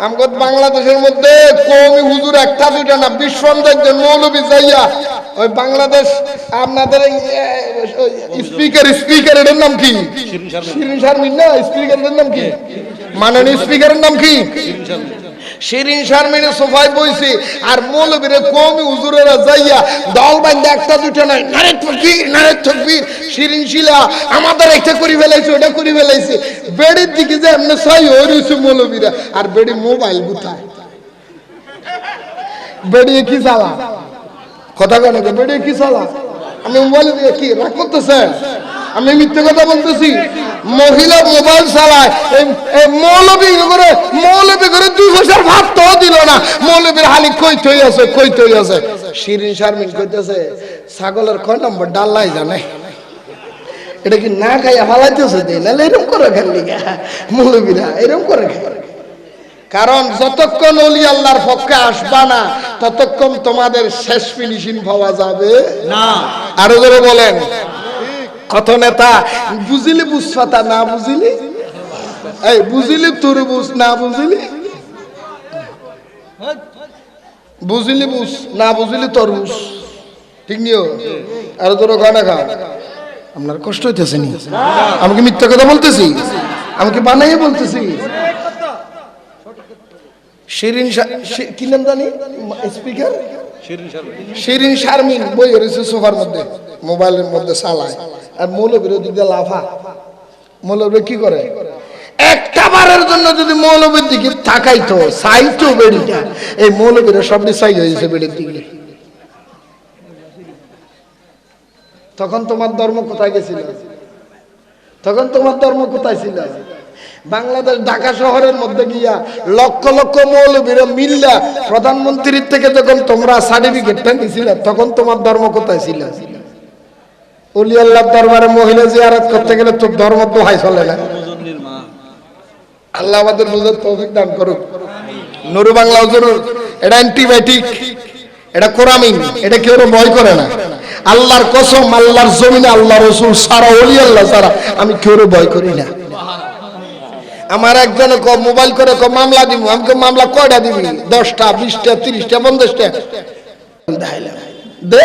আমগত বাংলাদেশের মধ্যে কমি হুজুর একটা দুইটা না বিশ্বন্দের মৌলবী যাইয়া ওই বাংলাদেশ আপনাদের স্পিকার স্পিকার এটার নাম কি? শিরিন শারমিন। না স্পিকারের নাম কি? মাননীয় স্পিকারের নাম কি? শিরিন শারমিনের সোফায় বইছে, আর মৌলবীরে কমি হুজুরেরা যাইয়া দল বাইন্দা একটা দুইটা নাই। নারে তকবীর নারে তকবীর। শিরিন শিলা, আমাদের একটা করি ফেলাইছে, ওটা করি ফেলাইছে। বেড়ির দিকে যে এমনি সাই হইছে মৌলবীরা, আর বেড়ি মোবাইল গুথায় বেড়িয়ে কি চালা? কথা কেন বেড়িয়ে কি চালা? আমি মোবাইল দিয়ে কি, রাগ করতেছেন? আমি মিথ্যে কথা বলতেছি? মহিলা মোবাইল চালায়। এই- মৌলবী করে মৌলবী করে দুই পয়সার ভাত তো দিল না। মৌলবীর হালি কই থই আছে কই থই আছে? শিরিন শারমিন কইতেছে ছাগলের কয় নম্বর ডাল্লাই জানে? এটা কি না খাইয়া ফালাইতেছে দিন নাহলে এরকম করে খেললি মৌলবীরা এরকম করে খায়। কারণ যতক্ষণ অলি আল্লাহর পক্ষে আসবা না ততক্ষণ তোমাদের শেষ ফিনিশিং পাওয়া যাবে। না। আরও জোরে বলেন। কত নেতা? বুঝিলি বুঝপাতা না বুঝিলি? এই বুঝিলি তরমুজ না বুঝিলি? বুঝিলি বুঝ না বুঝিলি তরমুজ ঠিক নিও? আরও তোর গানা খা। আপনার কষ্ট হইতেছে নি? আমি কি মিথ্যা কথা বলতেছি? আমি কি বানাইয়ে বলতেছি? শিরিন কি নাম জানি? স্পিকার? শিরিন শারমিন। বই রয়েছে সোফার মধ্যে মোবাইলের মধ্যে চালায়। আর মৌলবীর লাফা। মৌলবী কি করে? একটা বারের জন্য যদি মৌলবীর দিকে বেড়িটা এই মৌলবীরা হয়েছে বেড়ির দিকে। তখন তোমার ধর্ম কোথায় গেছিল? তখন তোমার ধর্ম কোথায় ছিল? বাংলাদেশ ঢাকা শহরের মধ্যে গিয়া লক্ষ লক্ষ মৌলবীরা মিল্লা প্রধানমন্ত্রীর থেকে যখন তোমরা সার্টিফিকেটটা নিছিলে, তখন তোমার ধর্ম কোথায় ছিল? অলি আল্লাহ দরবারে মহিলা জিয়ারত করতে গেলে তোর ধর্ম তো হাই চলে না। মজন্নির মা আল্লাহ আমাদের বুঝার তৌফিক দান করুক। নুরু বাংলা হুজুর এটা অ্যান্টিবায়োটিক এটা কোরামিন এটা কেউ ভয় করে না। আল্লাহর কসম আল্লাহর জমিনে আল্লাহ রসুল সারা অলি আল্লাহ সারা আমি কেউ ভয় করি না। আমার একজনে ক মোবাইল করে ক মামলা দিব আমি ক মামলা কয়টা দিবি? দশটা বিশটা তিরিশটা পঞ্চাশটা। দে।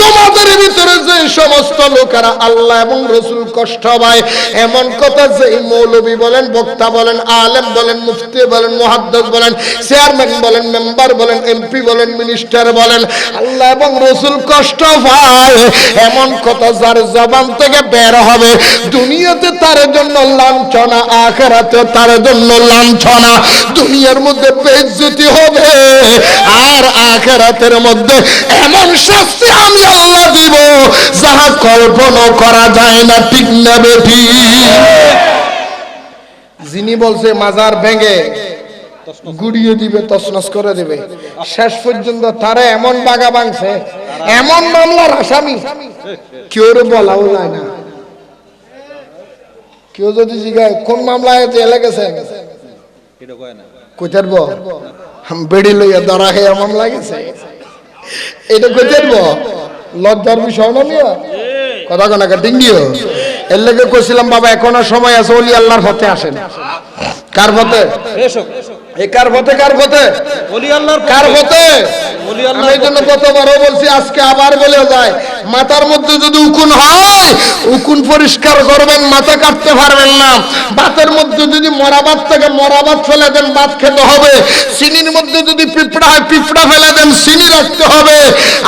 তোমাদের ভিতরে যে সমস্ত লোকেরা আল্লাহ এবং রসুল কষ্ট পায়, এমন কথা যে বলেন, বক্তা বলেন, আলেম বলেন, মুফতি বলেন বলেন, চেয়ারম্যান বলেন, মেম্বার বলেন এমপি বলেন, মিনিস্টার বলেন, আল্লাহ এবং রসুল কষ্ট পায়। এমন কথা যার জবান থেকে বের হবে, দুনিয়াতে তার জন্য লাঞ্ছনা, আখেরাতে তার জন্য লাঞ্ছনা, দুনিয়ার মধ্যে বেজ্জতি হবে, আর আখেরাতের মধ্যে এমন শাস্তি আমি আল্লাহ দিব। যাহা কল্পনা করা যায় না ঠিক না যিনি বলছে মাজার ভেঙে গুড়িয়ে দিবে তসনস করে দিবে। শেষ পর্যন্ত তারা এমন বাগা ভাঙছে এমন মামলার আসামি কেউ বলাও যায় না। কেউ যদি জিগায় কোন মামলায় জেলে গেছেন এটা কোথার বেড়ি লইয়া ধরা খেয়ে মামলা গেছে। এটা লজ্জার বিষয় না নিয়া কথা ডিঙ্গিও এর লেগে কইছিলাম বাবা এখনও সময় আছে ওলি আল্লাহর পথে আসেন। কার পথে? কার পথে কার পথে? ওলি আল্লাহর কার পথে? আমি এই জন্য কতবারও বলছি আজকে আবার বলে যায় মাথার মধ্যে যদি উকুন হয় উকুন পরিষ্কার করবেন মাথা কাটতে পারবেন না। ভাতের মধ্যে যদি মরা ভাত থাকে মরা ভাত ফেলে দেন ভাত খেতে হবে। চিনির মধ্যে যদি পিঁপড়া হয় পিঁপড়া ফেলে দেন চিনি রাখতে হবে।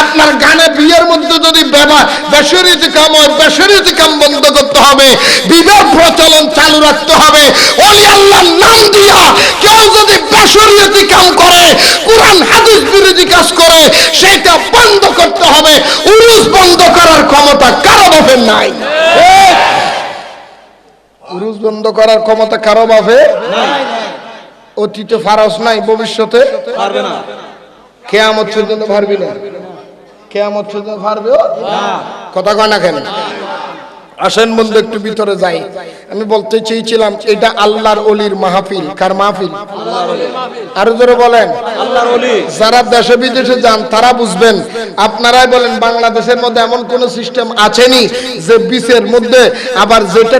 আপনার গানে বিয়ের মধ্যে যদি বেসরিতি কাম হয় বেসরিতি কাম বন্ধ করতে হবে। বিবাহ প্রচলন চালু রাখতে হবে। ওলি আল্লাহর নাম দিয়া কেউ যদি বেসরিয়তি কাম করে, কোরআন, হাদিস বিরোধী কাজ করে, সেটা বন্ধ করতে হবে। উরুস বন্ধ করার ক্ষমতা কারও বাপের নাই। উরুস বন্ধ করার ক্ষমতা কারও বাপে অতীতে ফারস নাই ভবিষ্যতে পারবে না। কেয়ামত পর্যন্ত পারবি না। কেয়ামত পর্যন্ত পারবে কথা কয় না কেন? আসেন বন্ধু একটু ভিতরে যাই। আমি বলতে চেয়েছিলাম এটা আল্লাহর অলির মাহফিল। কার মাহফিল? আরও জোরে বলেন। যারা দেশে বিদেশে যান তারা বুঝবেন আপনারাই বলেন বাংলাদেশের মধ্যে এমন কোন সিস্টেম আছেনি যে বিচের মধ্যে আবার যেটা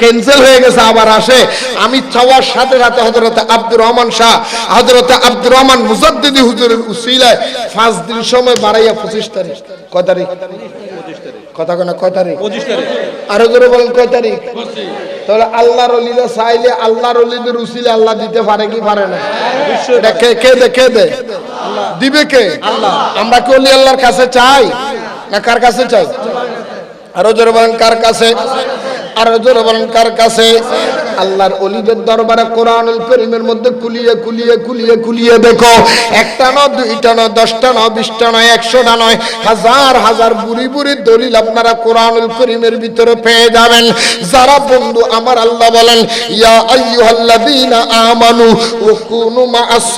ক্যান্সেল হয়ে গেছে আবার আসে। আমি চাওয়ার সাথে সাথে হজরত আব্দুর রহমান শাহ হজরত আব্দুর রহমান মুজাদ্দিদি হুজুরের উসিলায় পাঁচ দিন সময় বাড়াইয়া পঁচিশ তারিখ। কয় তারিখ? কথা কোনো কয় তারিখ? আরও জোরে বলেন কয় তারিখ? তাহলে আল্লাহর অলিরা চাইলে আল্লাহর অলিদের উচিলে আল্লাহ দিতে পারে কি পারে না? কে কে দে কে দে? দিবে কে? আমরা কি অলি আল্লাহর কাছে চাই? না কার কাছে চাই? আরও জোরে বলেন কার কাছে? আরও জোরে বলেন কার কাছে? আল্লাহর অলিদের দরবারে কোরআনুল করিমের মধ্যে কুলিয়ে কুলিয়ে কুলিয়ে কুলিয়ে দেখো। একটা নয় দুইটা নয় দশটা নয় বিশটা নয় একশোটা নয়, হাজার হাজার বুড়ি বুড়ি দলিল আপনারা কোরআনুল করিমের ভিতরে পেয়ে যাবেন। যারা বন্ধু আমার আল্লাহ বলেন, ইয়া আইয়ুহাল্লাযীনা আমানু ওয়া কুনু মা'আস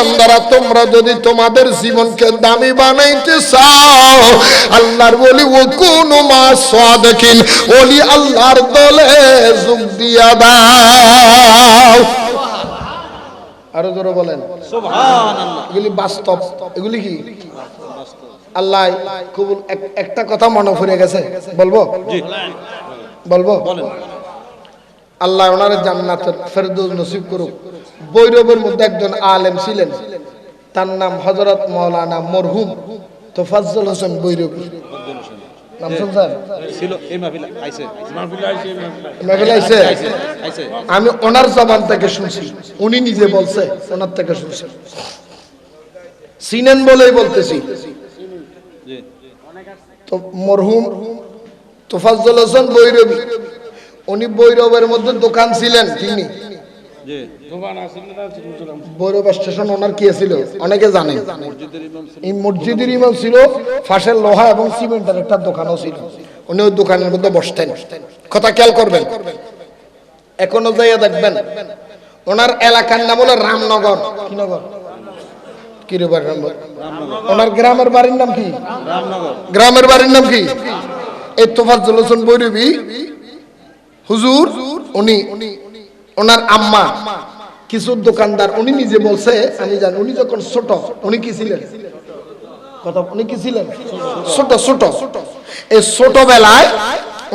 বান্দারা তোমরা যদি তোমাদের জীবনকে দামি বানাইতে চাও আল্লাহর বলি ও কোন মা সাদিকিন ওলি আল্লাহর দলে যোগ দিয়া দাও। আরও জোরে বলেন। এগুলি বাস্তব। এগুলি কি? আল্লাহ একটা কথা মনে পড়ে গেছে। বলব? বলব? আল্লাহ ওনার জান্নাতের ফেরদৌস নসিব করুক। বৈরবের মধ্যে একজন আলেম ছিলেন। তার নাম হজরত মৌলানা মরহুম তোফাজ্জল হোসেন বৈরবী। নাম শুনছেন? ছিল এই মাহফিল আইছে। মেঘেলা আইছে? আইছে। আইছে? আমি ওনার জবান থেকে শুনছি। উনি নিজে বলছে ওনার থেকে শুনছি। সিনেন বলেই বলতেছি। তো মরহুম তোফাজ্জল হোসেন বৈরবী। উনি বৈরবের মধ্যে দোকান ছিলেন তিনি। বৈরব স্টেশন ওনার কি ছিল অনেকে জানে। মসজিদের ইমাম ছিল। এই মসজিদের ইমাম ছিল ফাঁসের লোহা এবং সিমেন্টের একটা দোকানও ছিল। উনি ওই দোকানের মধ্যে বসতেন। কথা খেয়াল করবেন। এখনও যাইয়া দেখবেন। ওনার এলাকার নাম হলো রামনগর। কি নগর? কি রে বাড়ির নাম? বল? ওনার গ্রামের বাড়ির নাম কি? গ্রামের বাড়ির নাম কি? এই তোফাজ্জল হোসেন বৈরবী। হুজুর উনি ওনার আম্মা। কিছু দোকানদার উনি নিজে বলছে আমি জানি উনি যখন ছোট উনি কি ছিলেন? কথা উনি কি ছিলেন? ছোট ছোট। এই ছোটবেলায়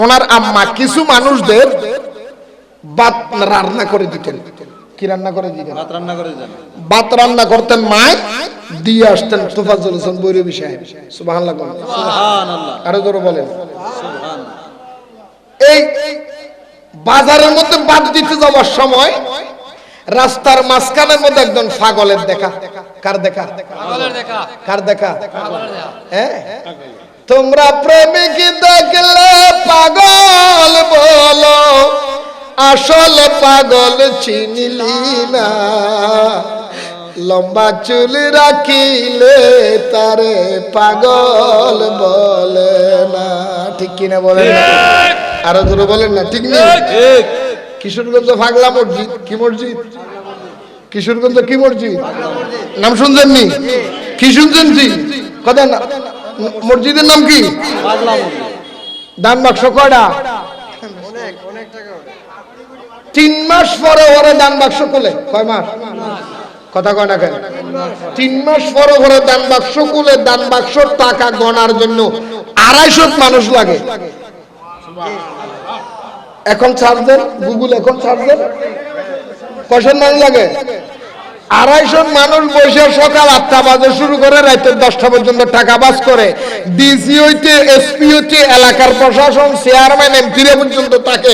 ওনার আম্মা কিছু মানুষদের ভাত রান্না করে দিতেন। কি রান্না করে দিতেন? ভাত রান্না করে যান ভাত রান্না করতেন মায় দিয়ে আসতেন তোফাজ্জল হোসেন বৈরবী সাহেব। সুবহানাল্লাহ সুবহানাল্লাহ। আরও ধরো বলেন। সুবহান এই বাজারের মধ্যে বাদ দিতে যাওয়ার সময় রাস্তার মাঝখানের মধ্যে একজন ছাগলের দেখা। কার দেখা? কার দেখা? হ্যাঁ? তোমরা প্রেমিক দেখলে পাগল বলো আসল পাগল চিনলি না। লম্বা চুল রাখিলে তারে পাগল বলে না। ঠিক কিনা বলে না? আরও ধরে বলেন না ঠিক নেই? কিশোরগঞ্জ ফাগলা মসজিদ কি মসজিদ? কিশোরগঞ্জ কি মসজিদ? নাম শুনছেন নি কি শুনছেন জি? কথা না মসজিদের নাম কি? দান বাক্স কয়টা? তিন মাস পরে ওরা দান বাক্স খুলে কয় মাস? কথা কয় না কেন? তিন মাস পরে পরে দান বাক্স খুলে দান বাক্সর টাকা গণার জন্য আড়াইশো মানুষ লাগে। এখন ছাড় দেন, গুগল এখন ছাড় দেন। মানুষ লাগে? আড়াইশো মানুষ বসে সকাল আটটা বাজে শুরু করে রাতের দশটা পর্যন্ত টাকা বাস করে। ডিসি হইতে, এসপি হইতে, এলাকার প্রশাসন, চেয়ারম্যান, এমপিরা পর্যন্ত থাকে।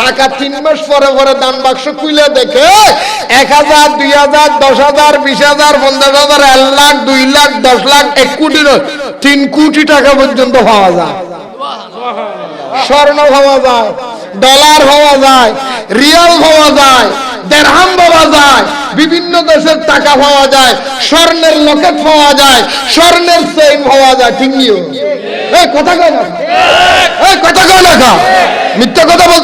টাকা তিন মাস পরে পরে দান বাক্স খুলে দেখে, এক হাজার, দুই হাজার, দশ হাজার, বিশ হাজার, পঞ্চাশ হাজার, এক লাখ, দুই লাখ, দশ লাখ, এক কোটি তিন কোটি টাকা পর্যন্ত পাওয়া যায়। স্বর্ণ ভাবা যায়, ডলার ভাবা যায়, রিয়াল ভাবা যায়, দেড়হাম পাওয়া যায়, বিভিন্ন দেশের টাকা পাওয়া যায়, স্বর্ণের লকেট পাওয়া যায়, স্বর্ণের চেইন পাওয়া যায়, ঠিক নিও। কথা কয় না। কথা কয় না মিথ্যা কথা